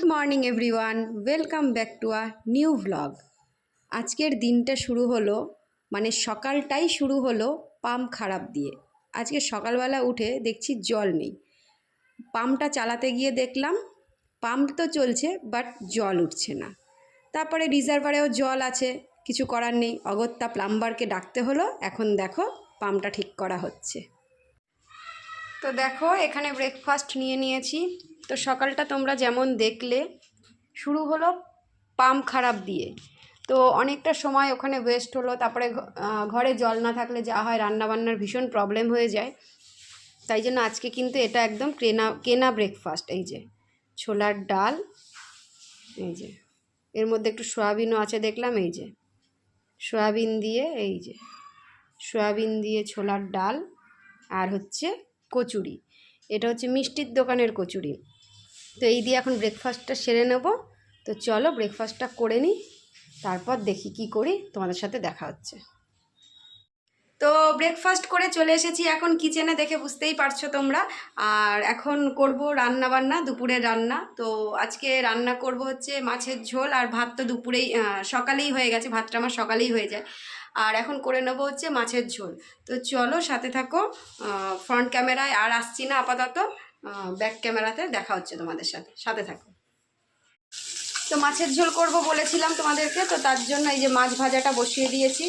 Good morning everyone welcome back to a new vlog আজকের দিনটা শুরু হলো মানে সকালটাই শুরু হলো পাম্প খারাপ দিয়ে। আজকে সকালবেলা উঠে দেখছি জল নেই। পাম্পটা চালাতে গিয়ে দেখলাম, পাম্প তো চলছে বাট জল উঠছে না। তারপরে রিজার্ভারেও জল আছে, কিছু করার নেই। অগত্যা প্লাম্বারকে ডাকতে হলো, এখন দেখো পাম্পটা ঠিক করা হচ্ছে। তো দেখো, এখানে ব্রেকফাস্ট নিয়ে নিয়েছি। তো সকালটা তোমরা যেমন দেখলে, শুরু হলো পাম্প খারাপ দিয়ে। তো অনেকটা সময় ওখানে ওয়েস্ট হলো, তারপরে ঘরে জল না থাকলে যা হয় রান্নাবান্নার ভীষণ প্রবলেম হয়ে যায়। তাই জন্য আজকে কিন্তু এটা একদম কেনা কেনা ব্রেকফাস্ট এই যে ছোলার ডাল, এই যে। এর মধ্যে একটু সয়াবিনও আছে দেখলাম, এই যে। সয়াবিন দিয়ে, এই যে। সয়াবিন দিয়ে ছোলার ডাল আর হচ্ছে কচুরি। এটা হচ্ছে মিষ্টির দোকানের কচুরি। তো এই দিয়ে এখন ব্রেকফাস্টটা সেরে নেব। তো চলো ব্রেকফাস্টটা করে নিই, তারপর দেখি কি করি, তোমাদের সাথে দেখা হচ্ছে। তো ব্রেকফাস্ট করে চলে এসেছি এখন কিচেনে দেখে বুঝতেই পারছ তোমরা। আর এখন করব রান্না বান্না দুপুরের রান্না। তো আজকে রান্না করব হচ্ছে মাছের ঝোল, আর ভাত তো দুপুরেই সকালেই হয়ে গেছে, ভাতটা আমার সকালেই হয়ে যায়। আর এখন করে নেব হচ্ছে মাছের ঝোল। তো চলো সাথে থাকো ফ্রন্ট ক্যামেরায় আর আসছি না আপাতত। ব্যাক ক্যামেরাতে দেখা হচ্ছে তোমাদের সাথে। সাথে থাকো। তো মাছের ঝোল করব বলেছিলাম তোমাদেরকে, তো তার জন্য এই যে মাছ ভাজাটা বসিয়ে দিয়েছি।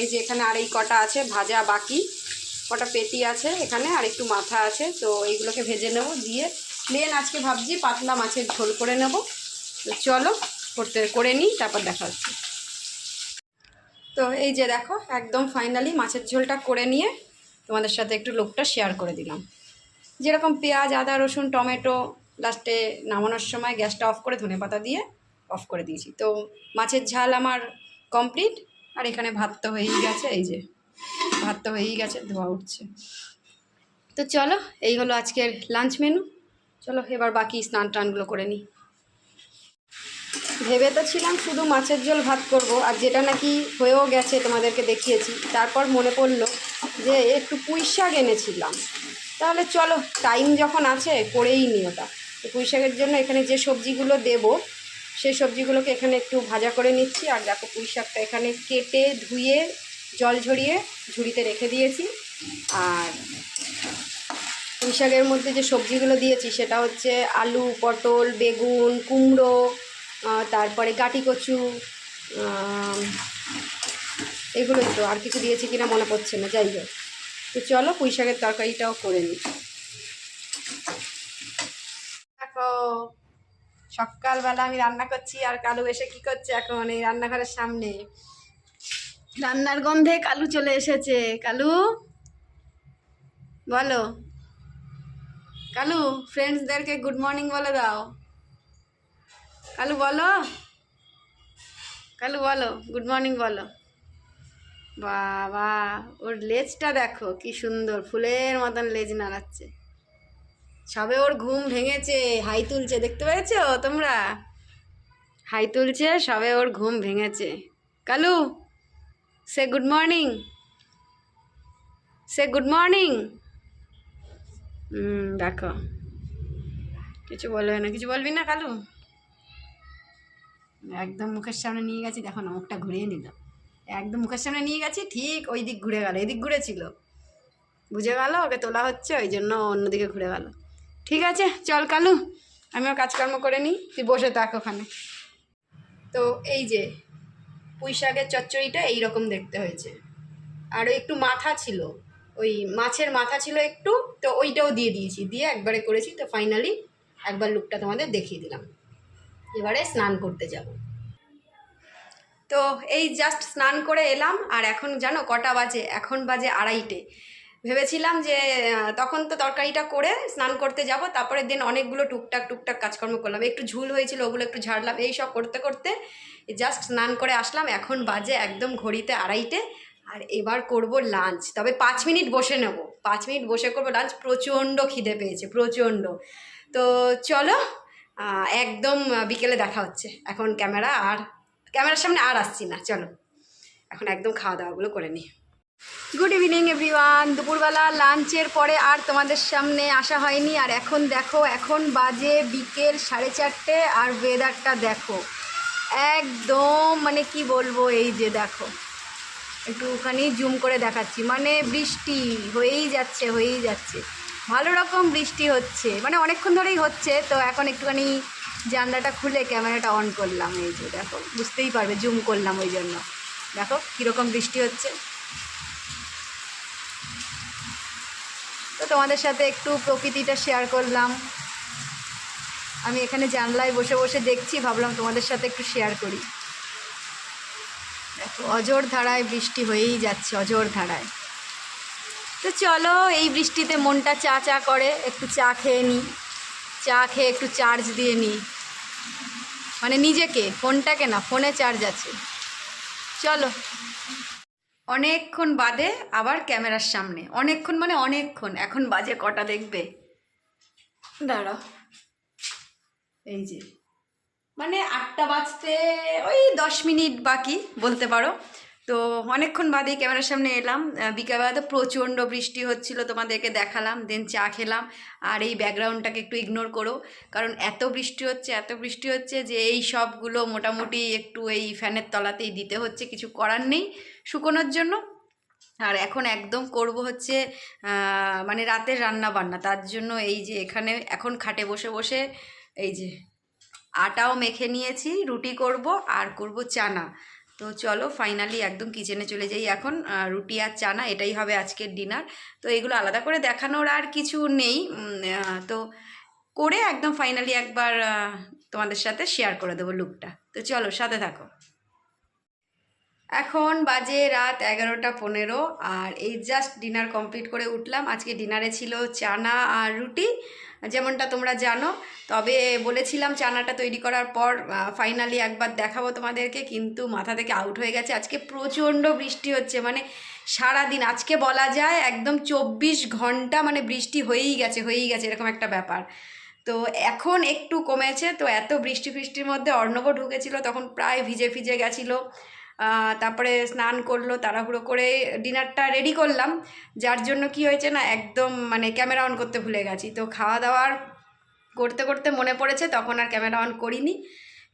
এই যে এখানে আর এই কটা আছে, ভাজা বাকি। কটা পেটি আছে এখানে, আর একটু মাথা আছে। তো এইগুলোকে ভেজে নেব, দিয়ে প্লেন আজকে ভাবছি পাতলা মাছের ঝোল করে নেব। তো চলো, করতে, করে নিই, তারপর দেখা হচ্ছে। তো এই যে দেখো, একদম ফাইনালি মাছের ঝোলটা করে নিয়ে তোমাদের সাথে একটু লোকটা শেয়ার করে দিলাম। যেরকম পেঁয়াজ, আদা, রসুন, টমেটো লাস্টে নামানোর সময় গ্যাসটা অফ করে ধনে পাতা দিয়ে অফ করে দিয়েছি। তো মাছের ঝাল আমার কমপ্লিট। আর এখানে ভাত তো হয়েই গেছে, এই যে ভাত তো হয়েই গেছে, ধোয়া উঠছে। তো চলো, এই হলো আজকের লাঞ্চ মেনু। চলো, এবার বাকি স্নান টানগুলো করে নিই। ভেবে তো ছিলাম শুধু মাছের ঝোল ভাত করব, আর যেটা নাকি হয়েও গেছে তোমাদেরকে দেখিয়েছি। তারপর মনে পড়ল যে একটু পুঁই শাক এনেছিলাম। তাহলে চলো টাইম যখন আছে, করেই নি ওটা তো পুঁই শাকের জন্য এখানে যে সবজিগুলো দেব সেই সবজিগুলোকে এখানে একটু ভাজা করে নিচ্ছি। আর দেখো, পুঁই শাকটা এখানে কেটে, ধুয়ে, জল ঝরিয়ে ঝুড়িতে রেখে দিয়েছি। আর পুঁই শাকের মধ্যে যে সবজিগুলো দিয়েছি, সেটা হচ্ছে আলু, পটল, বেগুন, কুমড়ো তারপরে গাটি কচু এগুলোই তো। আর কিছু দিয়েছি কিনা মনে পড়ছে না, যাই হোক। তো চলো পুঁই শাকের তরকারিটাও করে নিই। দেখো, সকালবেলা আমি রান্না করছি আর কালু এসে কি করছে এখন এই রান্নাঘরের সামনে? রান্নার গন্ধে কালু চলে এসেছে। কালু, বলো। কালু ফ্রেন্ডসদেরকে গুড মর্নিং বলে দাও। কালু বলো। কালু বলো গুড মর্নিং বলো। বাবা, ওর লেজটা দেখো, কি সুন্দর, ফুলের মতন লেজ নাড়াচ্ছে। সবে ওর ঘুম ভেঙেছে, হাই তুলছে, দেখতে পেয়েছ তোমরা? হাই তুলছে, সবে ওর ঘুম ভেঙেছে। কালু সে গুড মর্নিং সে গুড মর্নিং দেখো। কিছু বলবে না, কিছু বলবি না, কালু? একদম মুখের সামনে নিয়ে গেছি, দেখো না, মুখটা ঘুরিয়ে নিল একদম মুখের সামনে নিয়ে গেছি, ঠিক ওই দিক ঘুরে গেল, এদিক ঘুরেছিল। বুঝে গেল, ওকে তোলা হচ্ছে, ওই জন্য অন্যদিকে ঘুরে গেল। ঠিক আছে, চল কালু আমিও কাজকর্ম করে নিই, তুই বসে থাক ওখানে। তো এই যে, পুঁই শাকের চচ্চড়িটা এইরকম দেখতে হয়েছে। আর একটু মাথা ছিল, ওই মাছের মাথা ছিল একটু, তো ওইটাও দিয়ে দিয়েছি, দিয়ে একবারে করেছি, তো ফাইনালি একবার লুকটা তোমাদের দেখিয়ে দিলাম। এবারে স্নান করতে যাব। তো এই জাস্ট স্নান করে এলাম, আর এখন জানো কটা বাজে? এখন বাজে আড়াইটে। ভেবেছিলাম যে তখন তো তরকারিটা করে স্নান করতে যাব তারপরে দিন অনেকগুলো টুকটাক টুকটাক কাজকর্ম করলাম। একটু ঝুল হয়েছিল, ওগুলো একটু ঝাড়লাম, এই সব করতে করতে জাস্ট স্নান করে আসলাম, এখন বাজে একদম ঘড়িতে আড়াইটে, আর এবার করব লাঞ্চ তবে পাঁচ মিনিট বসে নেব, পাঁচ মিনিট বসে করব লাঞ্চ প্রচণ্ড খিদে পেয়েছে, প্রচণ্ড। তো চলো একদম বিকেলে দেখা হচ্ছে, এখন ক্যামেরা আর ক্যামেরার সামনে আর আসছি না, চলো। এখন একদম খাওয়া দাওয়াগুলো করে নিই গুড ইভিনিং এভরিওয়ান দুপুরবেলা লাঞ্চের পরে আর তোমাদের সামনে আসা হয়নি। আর এখন দেখো, এখন বাজে বিকেল সাড়ে চারটে আর ওয়েদারটা দেখো। একদম মানে কি বলব, এই যে দেখো। একটুখানি জুম করে দেখাচ্ছি। মানে বৃষ্টি, হয়েই যাচ্ছে হয়েই যাচ্ছে। ভালো রকম বৃষ্টি হচ্ছে। মানে অনেকক্ষণ ধরেই হচ্ছে, তো এখন একটুখানি জানলাটা খুলে ক্যামেরাটা অন করলাম, এই যে দেখো, বুঝতেই পারবে জুম করলাম ওই জন্য। দেখো কীরকম বৃষ্টি হচ্ছে। তো তোমাদের সাথে একটু প্রকৃতিটা শেয়ার করলাম। আমি এখানে জানলায় বসে বসে দেখছি, ভাবলাম তোমাদের সাথে একটু শেয়ার করি। দেখো অজোর ধারায় বৃষ্টি হয়েই যাচ্ছে অজোর ধারায়। তো চলো, এই বৃষ্টিতে মনটা চা চা করে, একটু চা খেয়ে নিই চা খেয়ে একটু চার্জ দিয়ে নিই। মানে নিজেকে, ফোনটাকে না, ফোনে চার্জ আছে। চলো। অনেকক্ষণ বাদে আবার ক্যামেরার সামনে। অনেকক্ষণ মানে অনেকক্ষণ। এখন বাজে কটা দেখবে? দাঁড়াও। এই যে। মানে আটটা বাজতে ওই দশ মিনিট বাকি, বলতে পারো। তো অনেকক্ষণ বাদেই ক্যামেরার সামনে এলাম। বিকেলবেলা তো প্রচণ্ড বৃষ্টি হচ্ছিল, তোমাদেরকে দেখালাম দেন চা খেলাম। আর এই ব্যাকগ্রাউন্ডটাকে একটু ইগনোর করো, কারণ এত বৃষ্টি হচ্ছে, এত বৃষ্টি হচ্ছে যে এই সবগুলো মোটামুটি একটু এই ফ্যানের তলাতেই দিতে হচ্ছে, কিছু করার নেই শুকোনোর জন্য। আর এখন একদম করব হচ্ছে মানে রাতের রান্না বান্না, তার জন্য এই যে এখানে এখন খাটে বসে বসে এই যে আটাও মেখে নিয়েছি, রুটি করব আর করব চানা। তো চলো ফাইনালি একদম কিচেনে চলে যাই এখন। রুটি আর চানা, এটাই হবে আজকের ডিনার তো এগুলো আলাদা করে দেখানোর আর কিছু নেই। তো করে একদম ফাইনালি একবার তোমাদের সাথে শেয়ার করে দেবো লুকটা তো চলো সাথে থাকো। এখন বাজে রাত এগারোটা পনেরো, আর এই জাস্ট ডিনার কমপ্লিট করে উঠলাম। আজকে ডিনারে ছিল চানা আর রুটি। যেমনটা তোমরা জানো, তবে বলেছিলাম চানাটা তৈরি করার পর ফাইনালি একবার দেখাবো তোমাদেরকে, কিন্তু মাথা থেকে আউট হয়ে গেছে। আজকে প্রচণ্ড বৃষ্টি হচ্ছে মানে সারা দিন আজকে বলা যায় একদম চব্বিশ ঘণ্টা মানে বৃষ্টি হয়েই গেছে হয়েই গেছে, এরকম একটা ব্যাপার। তো এখন একটু কমেছে, তো এত বৃষ্টি ফৃষ্টির মধ্যে অর্ণব ঢুকেছিল, তখন প্রায় ভিজে ভিজে গেছিল। তারপরে স্নান করল, তাড়াহুড়ো করে ডিনারটা রেডি করলাম। যার জন্য কি হয়েছে না, একদম মানে ক্যামেরা অন করতে ভুলে গেছি। তো খাওয়া দাওয়ার করতে করতে মনে পড়েছে, তখন আর ক্যামেরা অন করিনি।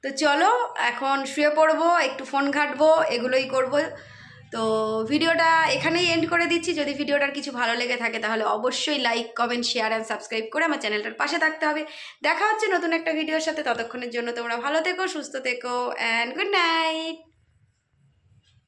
তো চলো, এখন শুয়ে পড়ব, একটু ফোন ঘাঁটবো, এগুলোই করব। তো ভিডিওটা এখানেই এন্ড করে দিচ্ছি। যদি ভিডিওটার কিছু ভালো লেগে থাকে, তাহলে অবশ্যই like comment share and subscribe করে আমার চ্যানেলটার পাশে থাকতে হবে। দেখা হচ্ছে নতুন একটা ভিডিওর সাথে। ততক্ষণের জন্য তোমরা ভালো থেকো, সুস্থ থেকো অ্যান্ড গুড নাইট